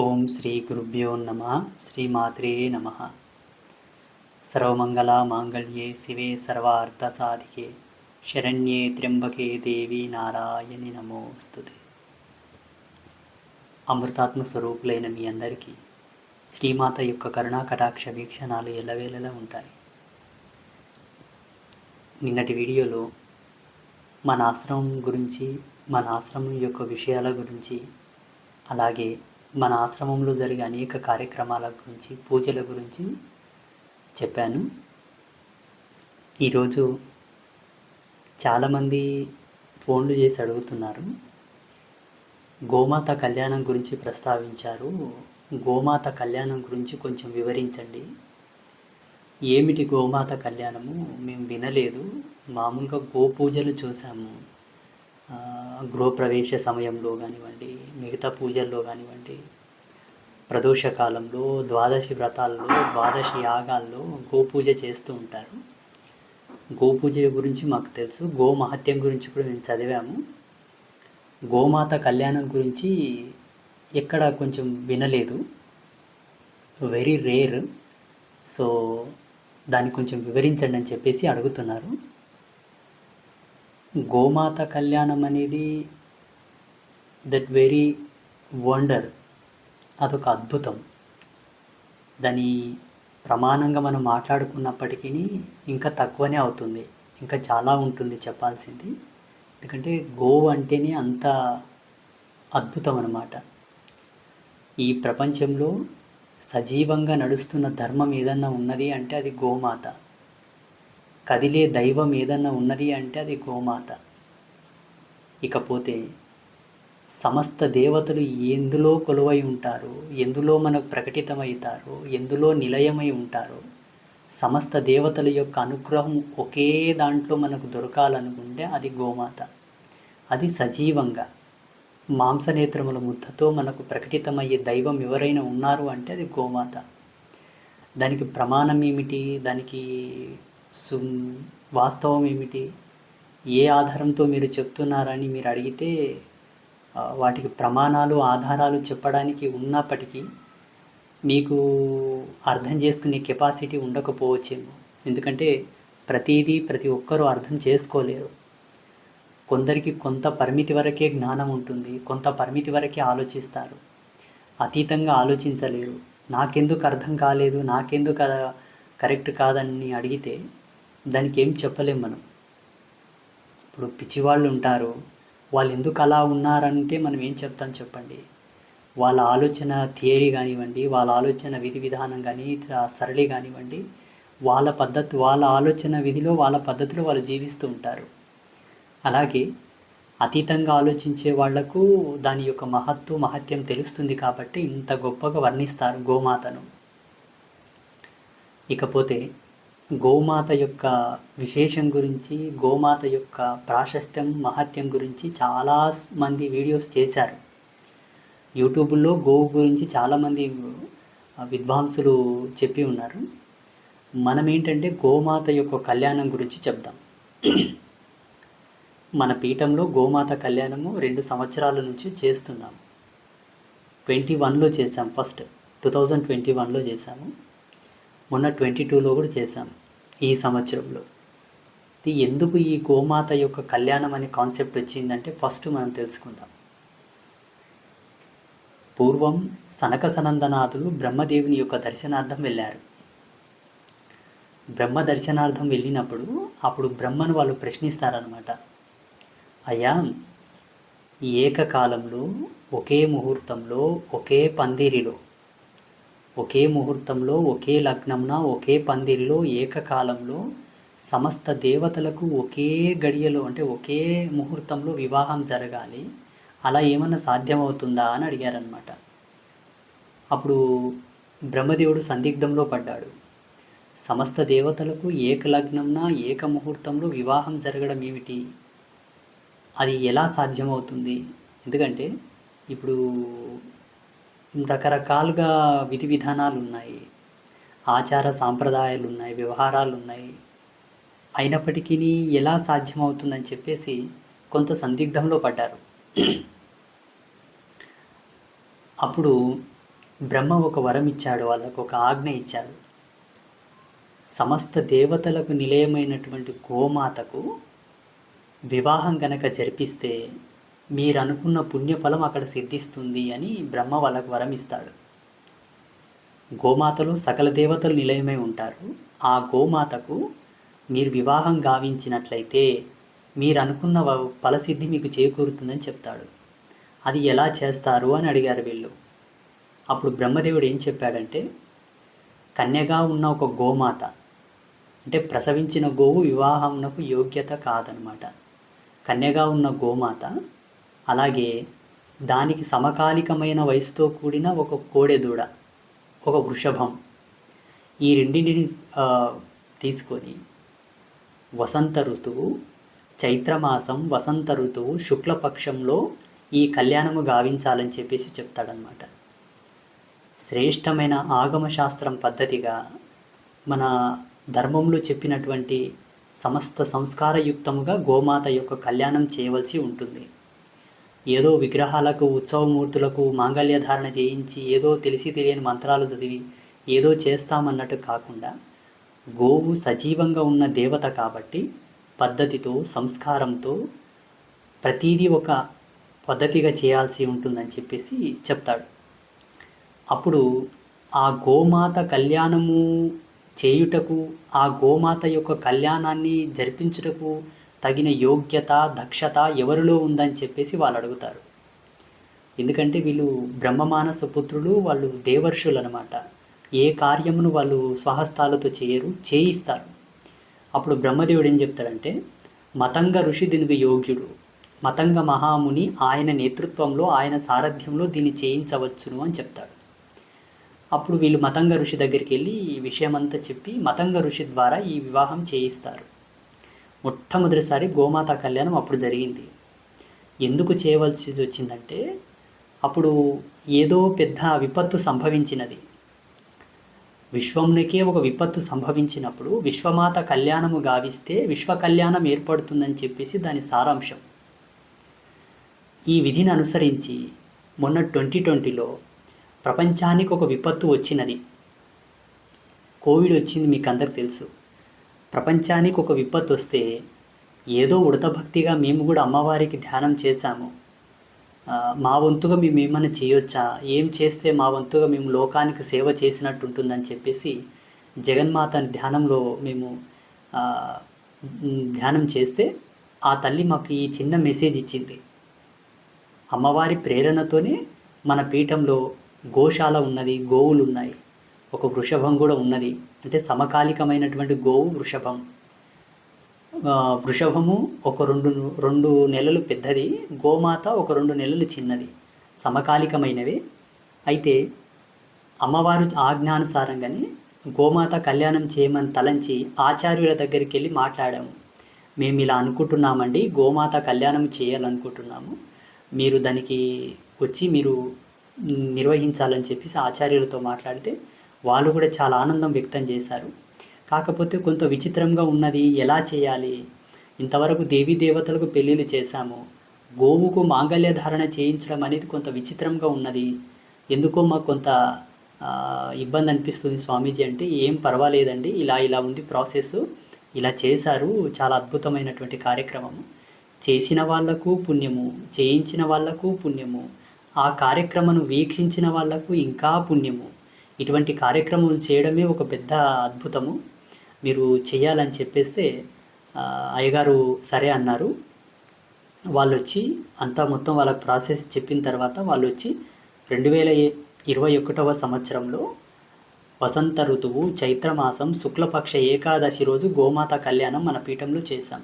ఓం శ్రీ గురుభ్యో నమ శ్రీమాత్రే నమ. సర్వమంగళ మాంగళ్యే శివే సర్వార్థ సాధికే శరణ్యే త్ర్యంబకే దేవి నారాయణి నమోస్తుతే. అమృతాత్మ స్వరూపులైన మీ అందరికీ శ్రీమాత యొక్క కరుణా కటాక్ష వీక్షణాలు ఎల్లవేళలా ఉంటాయి. నిన్నటి వీడియోలో మన ఆశ్రమం గురించి మన ఆశ్రమం యొక్క విషయాల గురించి అలాగే మన ఆశ్రమంలో జరిగే అనేక కార్యక్రమాల గురించి పూజల గురించి చెప్పాను. ఈరోజు చాలామంది ఫోన్లు చేసి అడుగుతున్నారు. గోమాత కళ్యాణం గురించి ప్రస్తావించారు. గోమాత కళ్యాణం గురించి కొంచెం వివరించండి. ఏమిటి గోమాత కళ్యాణము? మేము వినలేదు. మామూలుగా గోపూజలు చూసాము. గృహప్రవేశ సమయంలో కానివ్వండి మిగతా పూజల్లో కానివ్వండి ప్రదోష కాలంలో ద్వాదశి వ్రతాల్లో ద్వాదశి యాగాల్లో గోపూజ చేస్తూ ఉంటారు. గోపూజ గురించి మాకు తెలుసు. గోమహత్యం గురించి కూడా మేము చదివాము. గోమాత కళ్యాణం గురించి ఎక్కడ కొంచెం వినలేదు. వెరీ రేర్ సో దాన్ని కొంచెం వివరించండి అని చెప్పేసి అడుగుతున్నారు. గోమాత కళ్యాణం అనేది దట్ వెరీ వండర్ అదొక అద్భుతం. దాని ప్రమాణంగా మనం మాట్లాడుకున్నప్పటికీ ఇంకా తక్కువనే అవుతుంది. ఇంకా చాలా ఉంటుంది చెప్పాల్సింది. ఎందుకంటే గో అంటేనే అంత అద్భుతం అన్నమాట. ఈ ప్రపంచంలో సజీవంగా నడుస్తున్న ధర్మం ఏదన్నా ఉన్నది అంటే అది గోమాత. కదిలే దైవం ఏదన్నా ఉన్నది అంటే అది గోమాత. ఇకపోతే సమస్త దేవతలు ఎందులో కొలువై ఉంటారు? ఎందులో మనకు ప్రకటితమవుతారు? ఎందులో నిలయమై ఉంటారు? సమస్త దేవతల యొక్క అనుగ్రహం ఒకే దాంట్లో మనకు దొరకాలనుకుంటే అది గోమాత. అది సజీవంగా మాంసనేత్రముల ముద్దతో మనకు ప్రకటితమయ్యే దైవం ఎవరైనా ఉన్నారు అంటే అది గోమాత. దానికి ప్రమాణం ఏమిటి? దానికి వాస్తవం ఏమిటి? ఏ ఆధారంతో మీరు చెప్తున్నారని మీరు అడిగితే వాటికి ప్రమాణాలు ఆధారాలు చెప్పడానికి ఉన్నప్పటికీ మీకు అర్థం చేసుకునే కెపాసిటీ ఉండకపోవచ్చేమో. ఎందుకంటే ప్రతిదీ ప్రతి ఒక్కరూ అర్థం చేసుకోలేరు. కొందరికి కొంత పరిమితి వరకే జ్ఞానం ఉంటుంది కొంత పరిమితి వరకే ఆలోచిస్తారు. అతీతంగా ఆలోచించలేరు. నాకెందుకు అర్థం కాలేదు నాకెందుకు కరెక్ట్ కాదని అడిగితే దానికి ఏం చెప్పలేం మనం. ఇప్పుడు పిచ్చివాళ్ళు ఉంటారు. వాళ్ళు ఎందుకు అలా ఉన్నారంటే మనం ఏం చెప్తాం చెప్పండి. వాళ్ళ ఆలోచన థియరీ కానివ్వండి వాళ్ళ ఆలోచన విధి విధానం కానీ సరళి కానివ్వండి వాళ్ళ పద్ధతి వాళ్ళ ఆలోచన విధిలో వాళ్ళ పద్ధతిలో వాళ్ళు జీవిస్తూ ఉంటారు. అలాగే అతీతంగా ఆలోచించే వాళ్ళకు దాని యొక్క మహత్వ మహత్యం తెలుస్తుంది కాబట్టి ఇంత గొప్పగా వర్ణిస్తారు గోమాతను. ఇకపోతే గోమాత యొక్క విశేషం గురించి గోమాత యొక్క ప్రాశస్త్యం మహత్యం గురించి చాలా మంది వీడియోస్ చేశారు. యూట్యూబ్లో గోవు గురించి చాలామంది విద్వాంసులు చెప్పి ఉన్నారు. మనం ఏంటంటే గోమాత యొక్క కళ్యాణం గురించి చెప్దాం. మన పీఠంలో గోమాత కళ్యాణము రెండు సంవత్సరాల నుంచి చేస్తున్నాం ట్వంటీ వన్లో చేసాం ఫస్ట్. టూ థౌజండ్ ట్వంటీ వన్లో చేసాము మొన్న ట్వంటీ టూలో కూడా చేసాం ఈ సంవత్సరంలో. ఇది ఎందుకు ఈ గోమాత యొక్క కళ్యాణం అనే కాన్సెప్ట్ వచ్చిందంటే ఫస్ట్ మనం తెలుసుకుందాం. పూర్వం సనక సనందనాథులు బ్రహ్మదేవుని యొక్క దర్శనార్థం వెళ్ళారు. బ్రహ్మ దర్శనార్థం వెళ్ళినప్పుడు అప్పుడు బ్రహ్మను వాళ్ళు ప్రశ్నిస్తారనమాట అయ్యా ఏకకాలంలో ఒకే ముహూర్తంలో ఒకే పందిరిలో ఒకే ముహూర్తంలో ఒకే లగ్నంన ఒకే పందిరిలో ఏకకాలంలో సమస్త దేవతలకు ఒకే గడియలో అంటే ఒకే ముహూర్తంలో వివాహం జరగాలి. అలా ఏమన్నా సాధ్యమవుతుందా అని అడిగారనమాట అప్పుడు బ్రహ్మదేవుడు సందిగ్ధంలో పడ్డాడు. సమస్త దేవతలకు ఏకలగ్నంన ఏక ముహూర్తంలో వివాహం జరగడం ఏమిటి? అది ఎలా సాధ్యమవుతుంది? ఎందుకంటే ఇప్పుడు రకరకాలుగా విధి విధానాలు ఉన్నాయి ఆచార సాంప్రదాయాలు ఉన్నాయి వ్యవహారాలు ఉన్నాయి అయినప్పటికీ ఎలా సాధ్యమవుతుందని చెప్పేసి కొంత సందిగ్ధంలో పడ్డారు. అప్పుడు బ్రహ్మ ఒక వరం ఇచ్చాడు వాళ్ళకు ఒక ఆజ్ఞ ఇచ్చాడు. సమస్త దేవతలకు నిలయమైనటువంటి గోమాతకు వివాహం గనక జరిపిస్తే మీరు అనుకున్న పుణ్యఫలం అక్కడ సిద్ధిస్తుంది అని బ్రహ్మ వాళ్ళకు వరం ఇస్తాడు. గోమాతలో సకల దేవతలు నిలయమై ఉంటారు. ఆ గోమాతకు మీరు వివాహం గావించినట్లయితే మీరు అనుకున్న ఫలసిద్ధి మీకు చేకూరుతుందని చెప్తాడు. అది ఎలా చేస్తారు అని అడిగారు వీళ్ళు. అప్పుడు బ్రహ్మదేవుడు ఏం చెప్పాడంటే కన్యగా ఉన్న ఒక గోమాత అంటే ప్రసవించిన గోవు వివాహమునకు యోగ్యత కాదనమాట. కన్యగా ఉన్న గోమాత అలాగే దానికి సమకాలికమైన వయసుతో కూడిన ఒక కోడెదూడ ఒక వృషభం. ఈ రెండింటిని తీసుకొని వసంత ఋతువు చైత్రమాసం వసంత ఋతువు శుక్లపక్షంలో ఈ కళ్యాణము గావించాలని చెప్పేసి చెప్తాడనమాట శ్రేష్టమైన ఆగమ శాస్త్రం పద్ధతిగా మన ధర్మంలో చెప్పినటువంటి సమస్త సంస్కారయుక్తముగా గోమాత యొక్క కళ్యాణం చేయవలసి ఉంటుంది. ఏదో విగ్రహాలకు ఉత్సవమూర్తులకు మాంగళ్యధారణ చేయించి ఏదో తెలిసి తెలియని మంత్రాలు చదివి ఏదో చేస్తామన్నట్టు కాకుండా గోవు సజీవంగా ఉన్న దేవత కాబట్టి పద్ధతితో సంస్కారంతో ప్రతీదీ ఒక పద్ధతిగా చేయాల్సి ఉంటుందని చెప్పేసి చెప్తాడు. అప్పుడు ఆ గోమాత కళ్యాణము చేయుటకు ఆ గోమాత యొక్క కళ్యాణాన్ని జరిపించుటకు తగిన యోగ్యత దక్షత ఎవరిలో ఉందని చెప్పేసి వాళ్ళు అడుగుతారు. ఎందుకంటే వీళ్ళు బ్రహ్మమానస పుత్రులు వాళ్ళు దేవర్షులు అనమాట ఏ కార్యమును వాళ్ళు స్వహస్తాలతో చేయరు చేయిస్తారు. అప్పుడు బ్రహ్మదేవుడు ఏం చెప్తాడంటే మతంగ ఋషి దీనికి యోగ్యుడు. మతంగ మహాముని ఆయన నేతృత్వంలో ఆయన సారథ్యంలో దీన్ని చేయించవచ్చును అని చెప్తాడు. అప్పుడు వీళ్ళు మతంగ ఋషి దగ్గరికి వెళ్ళి ఈ విషయమంతా చెప్పి మతంగ ఋషి ద్వారా ఈ వివాహం చేయిస్తారు. మొట్టమొదటిసారి గోమాత కళ్యాణం అప్పుడు జరిగింది. ఎందుకు చేయవలసి వచ్చిందంటే అప్పుడు ఏదో పెద్ద విపత్తు సంభవించినది. విశ్వంకే ఒక విపత్తు సంభవించినప్పుడు విశ్వమాత కళ్యాణము గావిస్తే విశ్వ కళ్యాణం ఏర్పడుతుందని చెప్పేసి దాని సారాంశం. ఈ విధిని అనుసరించి మొన్న ట్వంటీ ట్వంటీలో ప్రపంచానికి ఒక విపత్తు వచ్చినది. కోవిడ్ వచ్చింది మీకు అందరికి తెలుసు. ప్రపంచానికి ఒక విపత్తు వస్తే ఏదో ఉడతభక్తిగా మేము కూడా అమ్మవారికి ధ్యానం చేశాము. మా వంతుగా మేము ఏమైనా చేయొచ్చా? ఏం చేస్తే మా వంతుగా మేము లోకానికి సేవ చేసినట్టు ఉంటుందని చెప్పేసి జగన్మాత ధ్యానంలో మేము ధ్యానం చేస్తే ఆ తల్లి మాకు ఈ చిన్న మెసేజ్ ఇచ్చింది. అమ్మవారి ప్రేరణతోనే మన పీఠంలో గోశాల ఉన్నది గోవులు ఉన్నాయి ఒక వృషభం కూడా ఉన్నది. అంటే సమకాలికమైనటువంటి గోవు వృషభం. వృషభము ఒక రెండు రెండు నెలలు పెద్దది. గోమాత ఒక రెండు నెలలు చిన్నది. సమకాలికమైనవి. అయితే అమ్మవారు ఆజ్ఞానుసారంగానే గోమాత కళ్యాణం చేయమని తలంచి ఆచార్యుల దగ్గరికి వెళ్ళి మాట్లాడాము. మేము ఇలా అనుకుంటున్నామండి గోమాత కళ్యాణం చేయాలనుకుంటున్నాము. మీరు దానికి వచ్చి మీరు నిర్వహించాలని చెప్పేసి ఆచార్యులతో మాట్లాడితే వాళ్ళు కూడా చాలా ఆనందం వ్యక్తం చేశారు. కాకపోతే కొంత విచిత్రంగా ఉన్నది ఎలా చేయాలి? ఇంతవరకు దేవీ దేవతలకు పెళ్ళిళ్ళు చేశాము. గోవుకు మాంగళ్య ధారణ చేయించడం అనేది కొంత విచిత్రంగా ఉన్నది. ఎందుకో మాకు కొంత ఇబ్బంది అనిపిస్తుంది స్వామీజీ అంటే ఏం పర్వాలేదండి ఇలా ఇలా ఉంది ప్రాసెస్. ఇలా చేశారు చాలా అద్భుతమైనటువంటి కార్యక్రమము. చేసిన వాళ్ళకు పుణ్యము చేయించిన వాళ్ళకు పుణ్యము. ఆ కార్యక్రమను వీక్షించిన వాళ్ళకు ఇంకా పుణ్యము. ఇటువంటి కార్యక్రమాలు చేయడమే ఒక పెద్ద అద్భుతము. మీరు చేయాలని చెప్పేస్తే అయ్యగారు సరే అన్నారు. వాళ్ళు వచ్చి అంతా మొత్తం వాళ్ళకి ప్రాసెస్ చెప్పిన తర్వాత వాళ్ళు వచ్చి రెండు వేల ఇరవై ఒకటవ సంవత్సరంలో వసంత ఋతువు చైత్రమాసం శుక్లపక్ష ఏకాదశి రోజు గోమాత కళ్యాణం మన పీఠంలో చేశాం.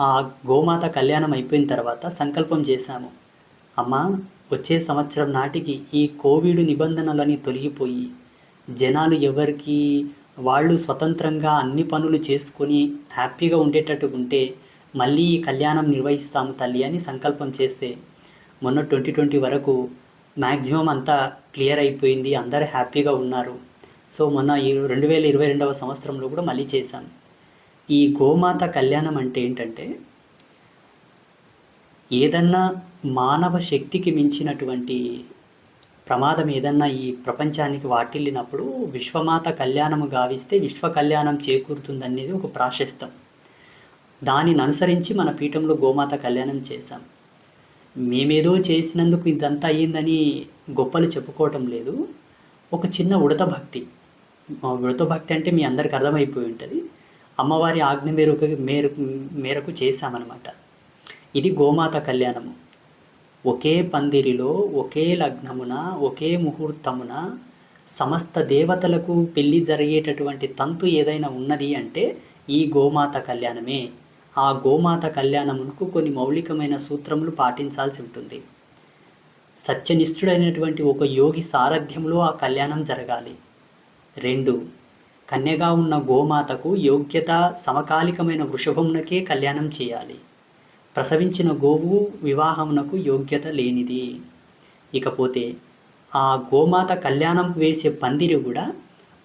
ఆ గోమాత కళ్యాణం అయిపోయిన తర్వాత సంకల్పం చేశాము. అమ్మా వచ్చే సంవత్సరం నాటికి ఈ కోవిడ్ నిబంధనలని తొలగిపోయి జనాలు ఎవరికి వాళ్ళు స్వతంత్రంగా అన్ని పనులు చేసుకొని హ్యాపీగా ఉండేటట్టు ఉంటే మళ్ళీ ఈ కళ్యాణం నిర్వహిస్తాము తల్లి అని సంకల్పం చేస్తే మొన్న ట్వంటీ ట్వంటీ వరకు మ్యాక్సిమం అంతా క్లియర్ అయిపోయింది అందరు హ్యాపీగా ఉన్నారు. సో మొన్న ఈ రెండు వేల ఇరవై రెండవ సంవత్సరంలో కూడా మళ్ళీ చేశాం. ఈ గోమాత కళ్యాణం అంటే ఏంటంటే ఏదన్నా మానవ శక్తికి మించినటువంటి ప్రమాదం ఏదన్నా ఈ ప్రపంచానికి వాటిల్లినప్పుడు విశ్వమాత కళ్యాణము గావిస్తే విశ్వ కళ్యాణం చేకూరుతుందనేది ఒక ప్రాశస్తం. దానిని అనుసరించి మన పీఠంలో గోమాత కళ్యాణం చేశాం. మేమేదో చేసినందుకు ఇదంతా అయ్యిందని గొప్పలు చెప్పుకోవటం లేదు. ఒక చిన్న ఉడత భక్తి. ఉడత భక్తి అంటే మీ అందరికి అర్థమైపోయి ఉంటుంది. అమ్మవారి ఆజ్ఞ మేరకు మేరకు మేరకు చేశామన్నమాట. ఇది గోమాత కళ్యాణము. ఒకే పందిరిలో ఒకే లగ్నమున ఒకే ముహూర్తమున సమస్త దేవతలకు పెళ్ళి జరిగేటటువంటి తంతు ఏదైనా ఉన్నది అంటే ఈ గోమాత కళ్యాణమే. ఆ గోమాత కళ్యాణమునకు కొన్ని మౌలికమైన సూత్రములు పాటించాల్సి ఉంటుంది. సత్యనిష్ఠుడైనటువంటి ఒక యోగి సారథ్యంలో ఆ కళ్యాణం జరగాలి. రెండు కన్యగా ఉన్న గోమాతకు యోగ్యత సమకాలికమైన వృషభమునకే కళ్యాణం చేయాలి. ప్రసవించిన గోవు వివాహమునకు యోగ్యత లేనిది. ఇకపోతే ఆ గోమాత కళ్యాణం వేసే పందిరి కూడా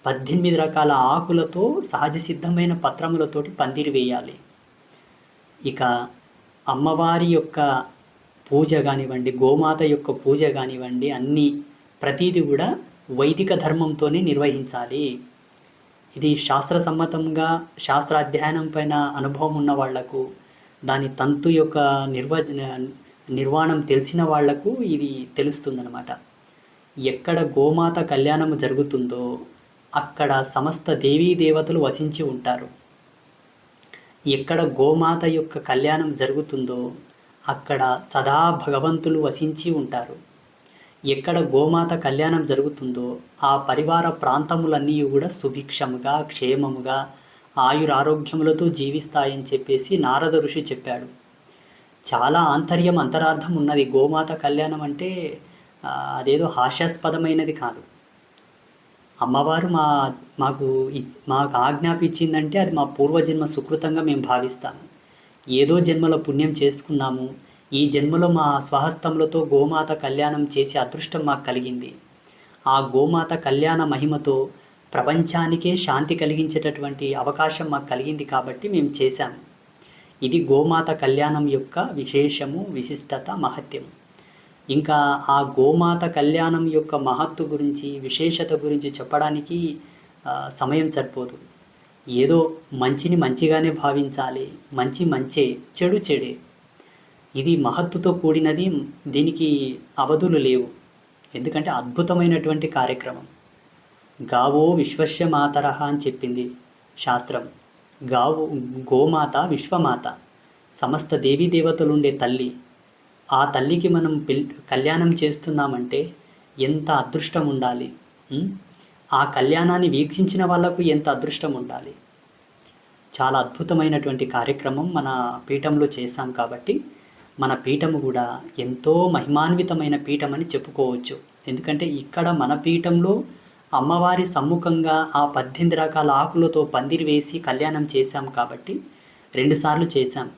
పద్దెనిమిది రకాల ఆకులతో సహజ సిద్ధమైన పత్రములతోటి పందిరి వేయాలి. ఇక అమ్మవారి యొక్క పూజ కానివ్వండి గోమాత యొక్క పూజ కానివ్వండి అన్నీ ప్రతీది కూడా వైదిక ధర్మంతోనే నిర్వహించాలి. ఇది శాస్త్ర సమ్మతంగా శాస్త్ర అధ్యయనం పైన అనుభవం ఉన్న వాళ్ళకు దాని తంతు యొక్క నిర్వ నిర్వాణం తెలిసిన వాళ్ళకు ఇది తెలుస్తుందన్నమాట. ఎక్కడ గోమాత కళ్యాణము జరుగుతుందో అక్కడ సమస్త దేవీ దేవతలు వసించి ఉంటారు. ఎక్కడ గోమాత యొక్క కళ్యాణం జరుగుతుందో అక్కడ సదా భగవంతులు వసించి ఉంటారు. ఎక్కడ గోమాత కళ్యాణం జరుగుతుందో ఆ పరివార ప్రాంతములన్నీ కూడా సుభిక్షముగా క్షేమముగా ఆయురారోగ్యములతో జీవిస్తాయని చెప్పేసి నారద ఋషి చెప్పాడు. చాలా ఆంతర్యం అంతరార్థం ఉన్నది. గోమాత కళ్యాణం అంటే అదేదో హాస్యాస్పదమైనది కాదు. అమ్మవారు మా మాకు మాకు ఆజ్ఞాపించిందంటే అది మా పూర్వజన్మ సుకృతంగా మేము భావిస్తాము. ఏదో జన్మలో పుణ్యం చేసుకున్నాము. ఈ జన్మలో మా స్వహస్తములతో గోమాత కళ్యాణం చేసే అదృష్టం మాకు కలిగింది. ఆ గోమాత కళ్యాణ మహిమతో ప్రపంచానికే శాంతి కలిగించేటటువంటి అవకాశం మాకు కలిగింది కాబట్టి మేము చేశాము ఇది గోమాత కళ్యాణం యొక్క విశేషము విశిష్టత మహత్యం ఇంకా ఆ గోమాత కళ్యాణం యొక్క మహత్తు గురించి విశేషత గురించి చెప్పడానికి సమయం సరిపోదు. ఏదో మంచిని మంచిగానే భావించాలి మంచి మంచే చెడు చెడే. ఇది మహత్తుతో కూడినది దీనికి అవధులు లేవు. ఎందుకంటే అద్భుతమైనటువంటి కార్యక్రమం. గావో విశ్వస్య మాతర అని చెప్పింది శాస్త్రం. గావు గోమాత విశ్వమాత సమస్త దేవీ దేవతలుండే తల్లి. ఆ తల్లికి మనం పిల్ కళ్యాణం చేస్తున్నామంటే ఎంత అదృష్టం ఉండాలి ఆ కళ్యాణాన్ని వీక్షించిన వాళ్ళకు ఎంత అదృష్టం ఉండాలి చాలా అద్భుతమైనటువంటి కార్యక్రమం మన పీఠంలో చేశాం కాబట్టి మన పీఠము కూడా ఎంతో మహిమాన్వితమైన పీఠం అని చెప్పుకోవచ్చు. ఎందుకంటే ఇక్కడ మన పీఠంలో అమ్మవారి సమ్ముఖంగా ఆ పద్దెనిమిది రకాల ఆకులతో పందిరి వేసి కళ్యాణం చేశాం కాబట్టి రెండుసార్లు చేశాం.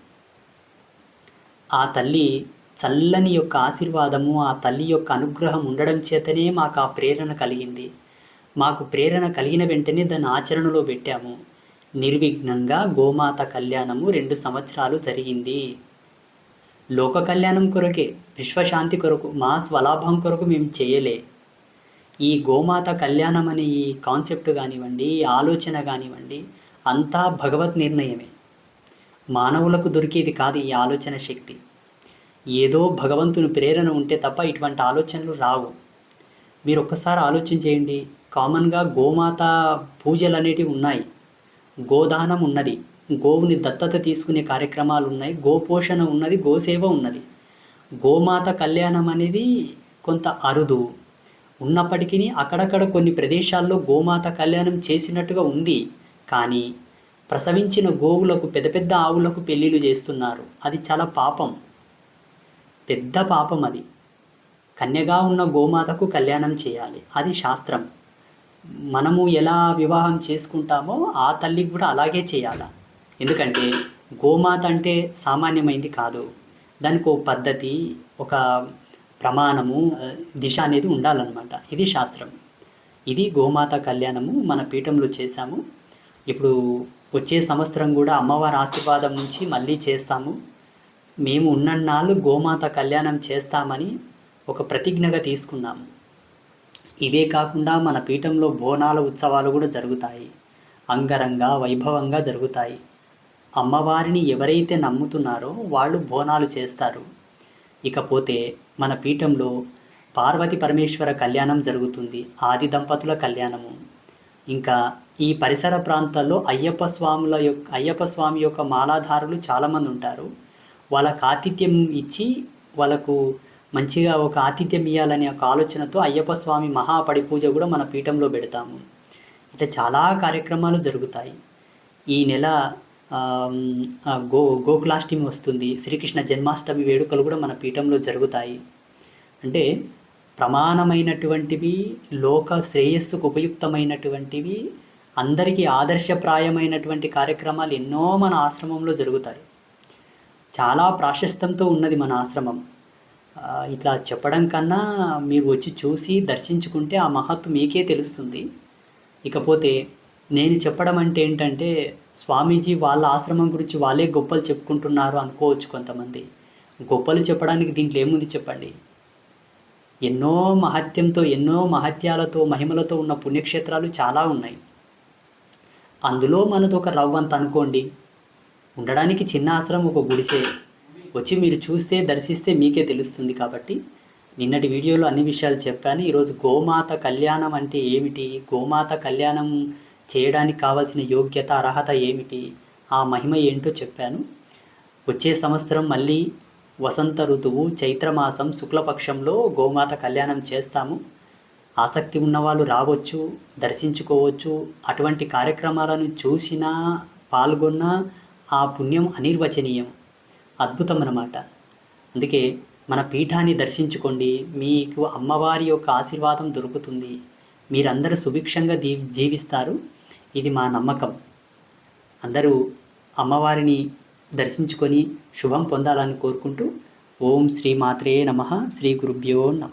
ఆ తల్లి చల్లని యొక్క ఆశీర్వాదము ఆ తల్లి యొక్క అనుగ్రహం ఉండడం చేతనే మాకు ఆ ప్రేరణ కలిగింది. మాకు ప్రేరణ కలిగిన వెంటనే దాన్ని ఆచరణలో పెట్టాము. నిర్విఘ్నంగా గోమాత కళ్యాణము రెండు సంవత్సరాలు జరిగింది. లోక కళ్యాణం కొరకే విశ్వశాంతి కొరకు మా స్వలాభం కొరకు మేము చేయలే. ఈ గోమాత కళ్యాణం అనే ఈ కాన్సెప్ట్ కానివ్వండి ఆలోచన కానివ్వండి అంతా భగవత్ నిర్ణయమే. మానవులకు దొరికేది కాదు ఈ ఆలోచన శక్తి. ఏదో భగవంతుని ప్రేరణ ఉంటే తప్ప ఇటువంటి ఆలోచనలు రావు. మీరు ఒక్కసారి ఆలోచన చేయండి. కామన్గా గోమాత పూజలు అనేటివి ఉన్నాయి. గోదానం ఉన్నది. గోవుని దత్తత తీసుకునే కార్యక్రమాలు ఉన్నాయి. గోపోషణ ఉన్నది. గోసేవ ఉన్నది. గోమాత కళ్యాణం అనేది కొంత అరుదు. ఉన్నప్పటికీ అక్కడక్కడ కొన్ని ప్రదేశాల్లో గోమాత కళ్యాణం చేసినట్టుగా ఉంది. కానీ ప్రసవించిన గోవులకు పెద్ద పెద్ద ఆవులకు పెళ్ళిళ్ళు చేస్తున్నారు. అది చాలా పాపం. పెద్ద పాపం అది. కన్యగా ఉన్న గోమాతకు కళ్యాణం చేయాలి. అది శాస్త్రం. మనము ఎలా వివాహం చేసుకుంటామో ఆ తల్లికి కూడా అలాగే చేయాలి. ఎందుకంటే గోమాత అంటే సామాన్యమైంది కాదు. దానికి ఒక పద్ధతి ఒక ప్రమాణము దిశ అనేది ఉండాలన్నమాట. ఇది శాస్త్రం. ఇది గోమాత కళ్యాణము మన పీఠంలో చేశాము. ఇప్పుడు వచ్చే సంవత్సరం కూడా అమ్మవారి ఆశీర్వాదం నుంచి మళ్ళీ చేస్తాము. మేము ఉన్నన్నాళ్ళు గోమాత కళ్యాణం చేస్తామని ఒక ప్రతిజ్ఞగా తీసుకున్నాము. ఇవే కాకుండా మన పీఠంలో బోనాల ఉత్సవాలు కూడా జరుగుతాయి. అంగరంగ వైభవంగా జరుగుతాయి. అమ్మవారిని ఎవరైతే నమ్ముతున్నారో వాళ్ళు బోనాలు చేస్తారు. ఇకపోతే మన పీఠంలో పార్వతి పరమేశ్వర కళ్యాణం జరుగుతుంది ఆది దంపతుల కళ్యాణము. ఇంకా ఈ పరిసర ప్రాంతాల్లో అయ్యప్ప స్వాముల యొక్క అయ్యప్ప స్వామి యొక్క మాలాధారులు చాలామంది ఉంటారు. వాళ్ళకు ఆతిథ్యం ఇచ్చి వాళ్ళకు మంచిగా ఒక ఆతిథ్యం ఇవ్వాలనే ఒక ఆలోచనతో అయ్యప్ప స్వామి మహాపడి పూజ కూడా మన పీఠంలో పెడతాము. ఇట్లా చాలా కార్యక్రమాలు జరుగుతాయి. ఈ నెల గో గోకులాష్టమి వస్తుంది. శ్రీకృష్ణ జన్మాష్టమి వేడుకలు కూడా మన పీఠంలో జరుగుతాయి. అంటే ప్రమాణమైనటువంటివి లోక శ్రేయస్సుకు ఉపయుక్తమైనటువంటివి అందరికీ ఆదర్శప్రాయమైనటువంటి కార్యక్రమాలు ఎన్నో మన ఆశ్రమంలో జరుగుతాయి. చాలా ప్రాశస్తంతో ఉన్నది మన ఆశ్రమం. ఇట్లా చెప్పడం కన్నా మీరు వచ్చి చూసి దర్శించుకుంటే ఆ మహత్వం మీకే తెలుస్తుంది. ఇకపోతే నేను చెప్పడం అంటే ఏంటంటే స్వామీజీ వాళ్ళ ఆశ్రమం గురించి వాళ్ళే గొప్పలు చెప్పుకుంటున్నారు అనుకోవచ్చు కొంతమంది. గొప్పలు చెప్పడానికి దీంట్లో ఏముంది చెప్పండి? ఎన్నో మహత్యంతో ఎన్నో మహత్యాలతో మహిమలతో ఉన్న పుణ్యక్షేత్రాలు చాలా ఉన్నాయి. అందులో మనది ఒక రవ్వంత అనుకోండి. ఉండడానికి చిన్న ఆశ్రమం ఒక గుడిసే. వచ్చి మీరు చూస్తే దర్శిస్తే మీకే తెలుస్తుంది కాబట్టి నిన్నటి వీడియోలో అన్ని విషయాలు చెప్పాను. ఈరోజు గోమాత కళ్యాణం అంటే ఏమిటి? గోమాత కళ్యాణం చేయడానికి కావాల్సిన యోగ్యత అర్హత ఏమిటి? ఆ మహిమ ఏంటో చెప్పాను. వచ్చే సంవత్సరం మళ్ళీ వసంత ఋతువు చైత్రమాసం శుక్లపక్షంలో గోమాత కళ్యాణం చేస్తాము. ఆసక్తి ఉన్నవాళ్ళు రావచ్చు దర్శించుకోవచ్చు. అటువంటి కార్యక్రమాలను చూసినా పాల్గొన్నా ఆ పుణ్యం అనిర్వచనీయం. అద్భుతం అన్నమాట. అందుకే మన పీఠాన్ని దర్శించుకోండి. మీకు అమ్మవారి యొక్క ఆశీర్వాదం దొరుకుతుంది. మీరందరూ సుభిక్షంగా దీ జీవిస్తారు. ఇది మా నమ్మకం. అందరూ అమ్మవారిని దర్శించుకొని శుభం పొందాలని కోరుకుంటూ ఓం శ్రీ మాత్రే నమ శ్రీ గురుభ్యో నమ.